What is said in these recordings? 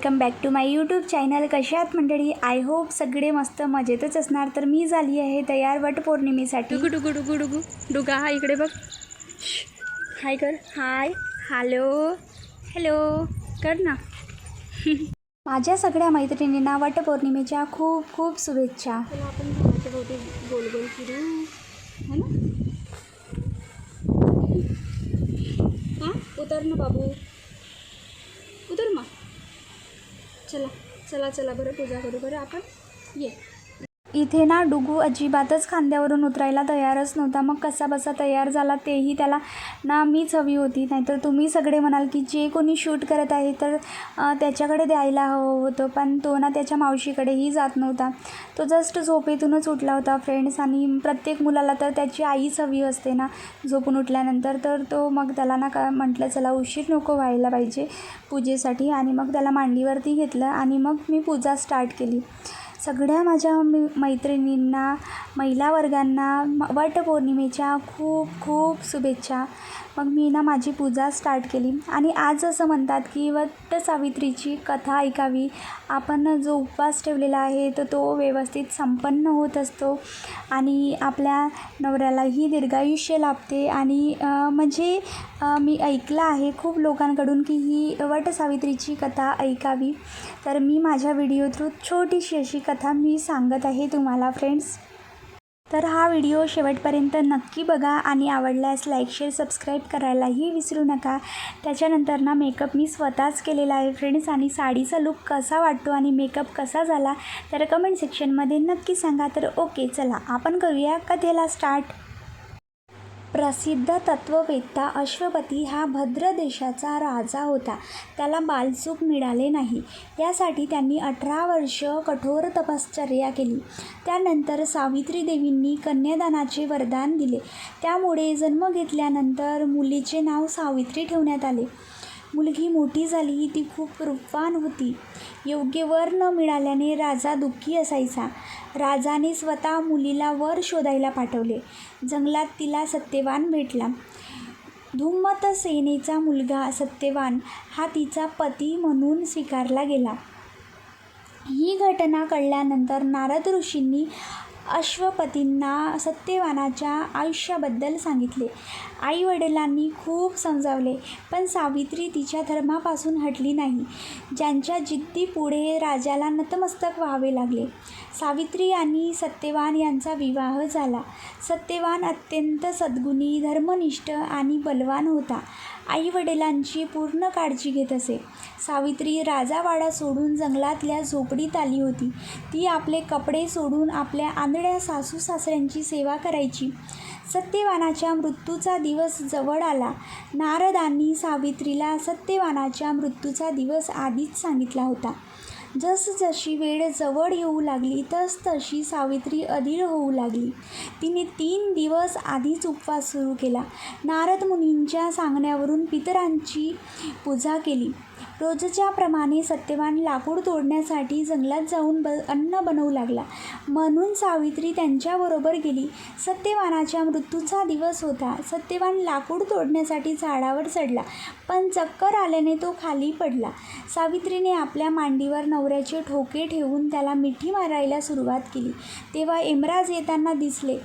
Welcome back to my YouTube channel. कशा आहात मंडळी? आय होप सगळे मस्त मजेतच असणार. तर मी झाली आहे तयार वट पौर्णिमेसाठी. डुगू डुगू डुगू डुगू. डुगा हा इकडे बघ. हाय कर. हाय. हॅलो. हॅलो. कर ना. माझ्या सगळ्या मैत्रिणींना वटपौर्णिमेच्या खूप खूप शुभेच्छा. आपण घराच्या भोवती गोल गोल फिरू. है ना? हां? उतर ना बाबू. उतर मग. चला चला चला बरं पूजा करू बरं आपण ये. इथे ना डुगू अजिबातच खांद्यावरून उतरायला तयारच नव्हता. मग कसा बसा तयार झाला तेही त्याला ना मीच हवी होती. नाहीतर तुम्ही सगळे म्हणाल की जे कोणी शूट करत आहे तर त्याच्याकडे द्यायला हवं होतं. पण तो ना त्याच्या मावशीकडेही जात नव्हता. तो जस्ट झोपेतूनच उठला होता फ्रेंड्स आणि प्रत्येक मुलाला तर त्याची आईच हवी असते ना. झोपून उठल्यानंतर तर तो मग त्याला ना का म्हटलं चला उशीर नको व्हायला पाहिजे पूजेसाठी. आणि मग त्याला मांडीवरती घेतलं. आणि मग मी पूजा स्टार्ट केली. सगळ्या माझ्या मी मैत्रिणींना महिला वर्गांना वटपौर्णिमेच्या खूप खूप शुभेच्छा. मग मी ना माझी पूजा स्टार्ट केली. आणि आज असं म्हणतात की वट सावित्रीची कथा ऐकावी. आपण जो उपवास ठेवलेला आहे तर तो व्यवस्थित संपन्न होत असतो. आणि आपल्या नवऱ्यालाही दीर्घायुष्य लाभते. आणि म्हणजे मी ऐकलं आहे खूप लोकांकडून की ही वट सावित्रीची कथा ऐकावी. तर मी माझ्या व्हिडिओ थ्रू छोटीशी अशी कथा मी सांगत आहे तुम्हाला फ्रेंड्स तर हा व्हिडिओ शेवटपर्यंत नक्की बघा आणि आवडल्यास लाईक शेअर सबस्क्राईब करायलाही विसरू नका. त्याच्यानंतर ना मेकअप मी स्वतःच केलेला आहे फ्रेंड्स आणि साडीचा लुक कसा वाटतो आणि मेकअप कसा झाला तर कमेंट सेक्शनमध्ये नक्की सांगा. तर ओके चला आपण करूया कथेला स्टार्ट प्रसिद्ध तत्ववेत्ता अश्वपती हा भद्र देशाचा राजा होता. त्याला बालसुख मिळाले नाही. यासाठी त्यांनी अठरा वर्ष कठोर तपश्चर्या केली. त्यानंतर सावित्री देवींनी कन्यादानाचे वरदान दिले. त्यामुळे जन्म घेतल्यानंतर मुलीचे नाव सावित्री ठेवण्यात आले. मुलगी मोठी झाली ती खूप रूपवान होती. योग्य वर न मिळाल्याने राजा दुःखी असायचा. राजाने स्वतः मुलीला वर शोधायला पाठवले. जंगलात तिला सत्यवान भेटला. धुम्मत सेनेचा मुलगा सत्यवान हा तिचा पती म्हणून स्वीकारला गेला. ही घटना कळल्यानंतर नारद ऋषींनी अश्वपतींना सत्यवानाच्या आयुष्याबद्दल सांगितले. आई वडिलांनी खूप समजावले पण सावित्री तिच्या धर्मापासून हटली नाही. ज्यांच्या जिद्दीपुढे राजाला नतमस्तक व्हावे लागले. सावित्री आणि सत्यवान यांचा विवाह झाला. सत्यवान अत्यंत सद्गुणी धर्मनिष्ठ आणि बलवान होता. आई वडिलांची पूर्ण काळजी घेत असे. सावित्री राजावाडा सोडून जंगलातल्या झोपडीत आली होती. ती आपले कपडे सोडून आपल्या आंधळ्या सासू सासऱ्यांची सेवा करायची. सत्यवानाच्या मृत्यूचा दिवस जवळ आला. नारदांनी सावित्रीला सत्यवानाच्या मृत्यूचा दिवस आधीच सांगितला होता. जसजशी वेळ जवळ येऊ लागली तस तशी सावित्री अधीर होऊ लागली. तिने तीन दिवस आधीच उपवास सुरू केला. नारद मुनींच्या सांगण्यावरून पितरांची पूजा केली. रोजच्याप्रमाणे सत्यवान लाकूड तोडण्यासाठी जंगलात जाऊन ब अन्न बनवू लागला. म्हणून सावित्री त्यांच्याबरोबर गेली. सत्यवानाच्या मृत्यूचा दिवस होता. सत्यवान लाकूड तोडण्यासाठी झाडावर चढला पण चक्कर आल्याने तो खाली पडला. सावित्रीने आपल्या मांडीवर नवऱ्याचे ठोके ठेवून त्याला मिठी मारायला सुरुवात केली. तेव्हा यमराज येताना दिसले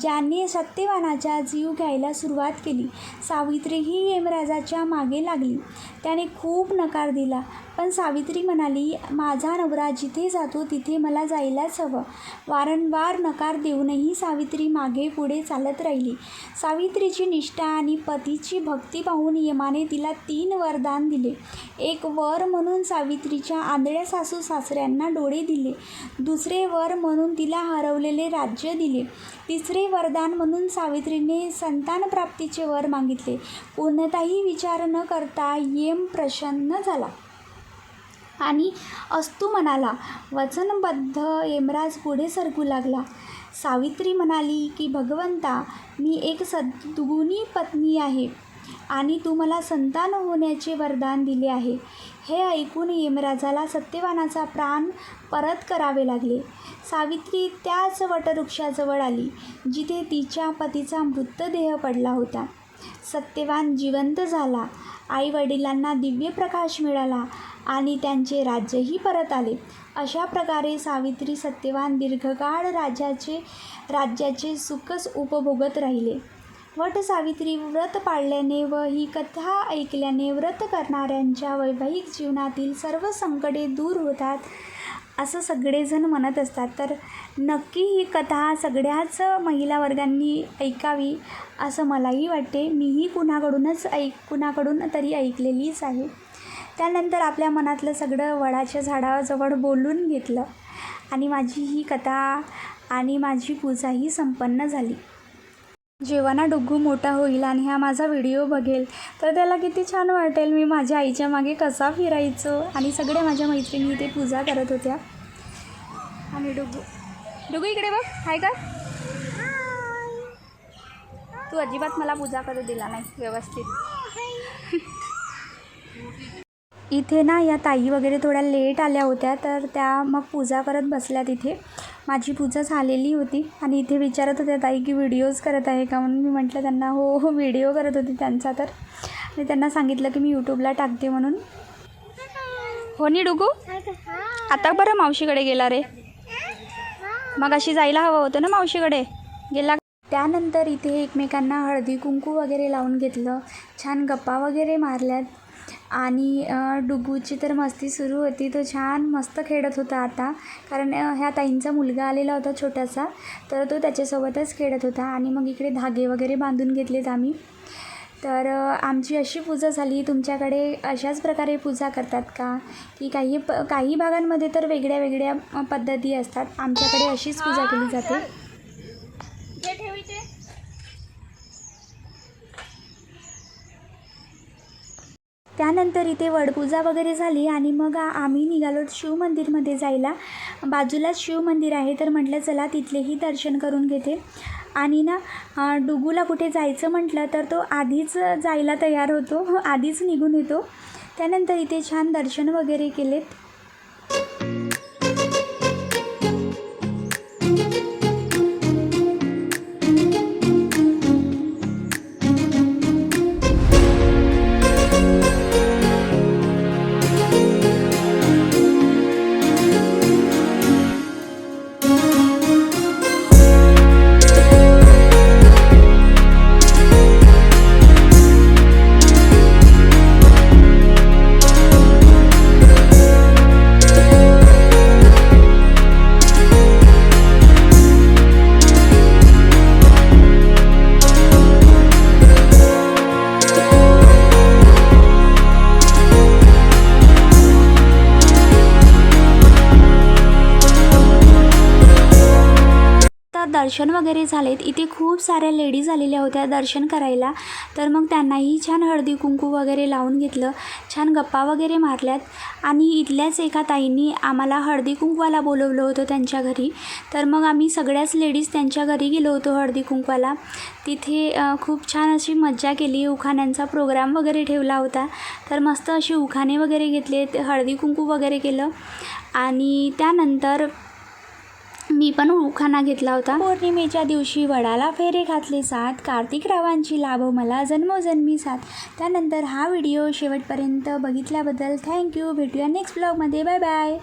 ज्याने सत्यवानाचा जीव घ्यायला सुरुवात केली. सावित्री ही यमराजाच्या मागे लागली. त्याने खूप नकार दिला. पण सावित्री म्हणाली माझा नवरा जिथे जातो तिथे मला जायलाच हवं. वारंवार नकार देऊनही सावित्री मागे पुढे चालत राहिली. सावित्रीची निष्ठा आणि पतीची भक्ती पाहून यमाने तिला तीन वरदान दिले. एक वर म्हणून सावित्रीच्या आंधळ्या सासू सासऱ्यांना डोळे दिले. दुसरे वर म्हणून तिला हरवलेले राज्य दिले. तिसरे वरदान म्हणून सावित्रीने संतानप्राप्तीचे वर मागितले. कोणताही विचार न करता येम प्रसन्न झाला. आणि अस्तू म्हणाला वचनबद्ध यमराज पुढे सरकू लागला. सावित्री म्हणाली की भगवंता मी एक सद्गुणी पत्नी आहे आणि तू मला संतान होण्याचे वरदान दिले आहे. हे ऐकून यमराजाला सत्यवानाचा प्राण परत करावे लागले. सावित्री त्याच वटवृक्षाजवळ आली जिथे तिच्या पतीचा मृतदेह पडला होता. सत्यवान जिवंत झाला. आई वडिलांना दिव्य प्रकाश मिळाला आणि त्यांचे राज्यही परत आले. अशा प्रकारे सावित्री सत्यवान दीर्घकाळ राज्याचे राज्याचे सुखच उपभोगत राहिले. वट सावित्री व्रत पाळल्याने व ही कथा ऐकल्याने व्रत करणाऱ्यांच्या वैवाहिक जीवनातील सर्व संकटे दूर होतात. असं सगळेजण म्हणत असतात. तर नक्की ही कथा सगळ्याच महिला वर्गांनी ऐकावी असं मलाही वाटते. मीही कुणाकडूनच ऐक कुणाकडून तरी ऐकलेलीच आहे. त्यानंतर आपल्या मनातलं सगळं वडाच्या झाडाजवळ बोलून घेतलं आणि माझी ही कथा आणि माझी पूजाही संपन्न झाली. जेव्हा डुग्गू मोठा होईल आणि हा माझा व्हिडिओ बघेल तर त्याला किती छान वाटेल. मी माझ्या आईच्या मागे कसा फिरायचो आणि सगळ्या माझ्या मैत्रिणी इथे पूजा करत होत्या. आणि डुग्गू डुग्गू इकडे बघ. हाय का? तू अजिबात मला पूजा करू दिला नाही व्यवस्थित. इथे ना या ताई वगैरे थोड्या लेट आल्या होत्या तर त्या मग पूजा करत बसल्या तिथे. माझी पूजा झालेली होती आणि इथे विचारत होत्या ताई की व्हिडिओज करत आहे का? म्हणून मी म्हटलं त्यांना हो हो व्हिडिओ करत होती त्यांचा तर. आणि त्यांना सांगितलं की मी यूट्यूबला टाकते म्हणून. हो नी डुगू आता बरं मावशीकडे गेला रे. मग अशी जायला हवं होतं ना मावशीकडे? गेला त्यानंतर इथे एकमेकांना हळदी कुंकू वगैरे लावून घेतलं. छान गप्पा वगैरे मारल्यात. आणि अ, डुगूची तर मस्ती सुरू होती. तो छान मस्त खेळत होता आता. कारण ह्या ताईंचा मुलगा आलेला होता छोटासा. तर तो त्याच्यासोबतच खेळत होता आणि मग इकडे धागे वगैरे बांधून घेतलेत आम्ही. तर आमची अशी पूजा झाली. तुमच्याकडे अशाच प्रकारे पूजा करतात का? की काही प काही भागांमध्ये तर वेगळ्या वेगळ्या पद्धती असतात. आमच्याकडे अशीच पूजा केली जाते. त्यानंतर इथे वडपूजा वगैरे झाली आणि मग आम्ही निघालो शिवमंदिरमध्ये जायला. बाजूलाच शिवमंदिर आहे तर म्हटलं चला तिथलेही दर्शन करून घेते. आणि ना डुगूला कुठे जायचं म्हटलं तर तो आधीच जायला तयार होतो. आधीच निघून येतो. त्यानंतर इथे छान दर्शन वगैरे केलेत दर्शन वगैरे झालेत. इथे खूप साऱ्या लेडीज आलेल्या होत्या दर्शन करायला. तर मग त्यांनाही छान हळदी कुंकू वगैरे लावून घेतलं. छान गप्पा वगैरे मारल्यात. आणि इथल्याच एका ताईंनी आम्हाला हळदी कुंकवाला बोलवलं होतं त्यांच्या घरी. तर मग आम्ही सगळ्याच लेडीज त्यांच्या घरी गेलो होतो हळदी कुंकवाला. तिथे खूप छान अशी मज्जा केली. उखाण्यांचा प्रोग्राम वगैरे ठेवला होता. तर मस्त अशी उखाणे वगैरे घेतले हळदी कुंकू वगैरे केलं. आणि त्यानंतर मी पण उखाणा घेतला होता. पौर्णिमेच्या दिवशी वडाला फेरे घातले सात कार्तिक रावांची लाभ मला जन्मोजन्मी साथ त्यानंतर हा व्हिडिओ शेवटपर्यंत बघितल्याबद्दल थँक्यू भेटूया नेक्स्ट ब्लॉगमध्ये बाय बाय